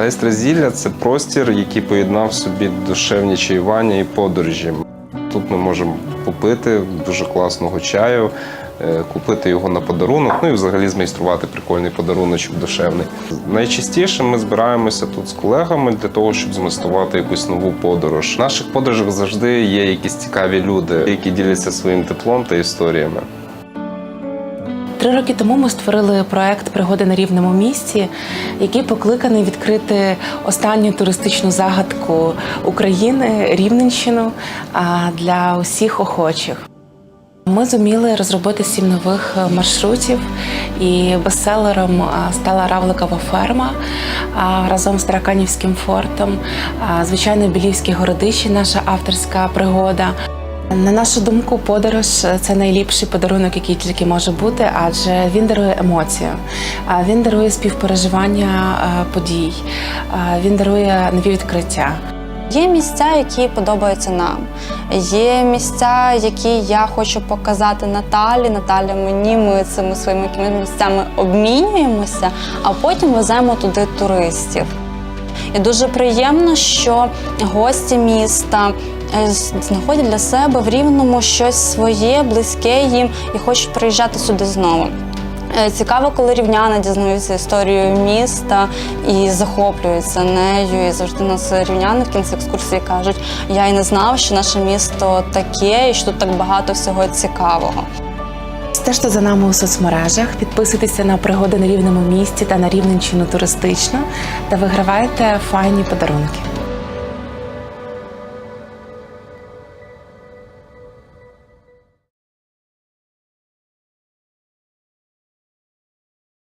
Тайстра зілля це простір, який поєднав собі душевні чаювання і подорожі. Тут ми можемо попити дуже класного чаю, е, купити його на подарунок, ну і взагалі змайструвати прикольний подаруночок душевний. Найчастіше ми збираємося тут з колегами для того, щоб змайструвати якусь нову подорож. В наших подорожах завжди є якісь цікаві люди, які діляться своїм теплом та історіями. Три роки тому ми створили проект Пригоди на рівному місці, який покликаний відкрити останню туристичну загадку України Рівненщину для усіх охочих. Ми зуміли розробити сім нових е, маршрутів, і бестселером стала Равликова ферма разом з Тараканівським фортом, звичайно, Білівські городищі, наша авторська пригода. На нашу думку, подорож це найліпший подарунок, який тільки може бути, адже він дарує емоцію, він дарує співпереживання подій, він дарує нові відкриття. Є місця, які подобаються нам. Є місця, які я хочу показати Наталі. Наталя мені ми цими своїми місцями обмінюємося, а потім веземо туди туристів. І дуже приємно, що гості міста знаходять для себе в рівному щось своє, близьке їм і хочуть приїжджати сюди знову. Е, Цікаво, коли рівняни дізнаються історію міста і захоплюються нею. І завжди нас рівняни в кінці екскурсії кажуть: я й не знав, що наше місто таке, і що тут так багато всього цікавого. Стежте за нами у соцмережах, підписуйтеся на пригоди на рівному місці та на Рівненщину туристично та вигравайте файні подарунки.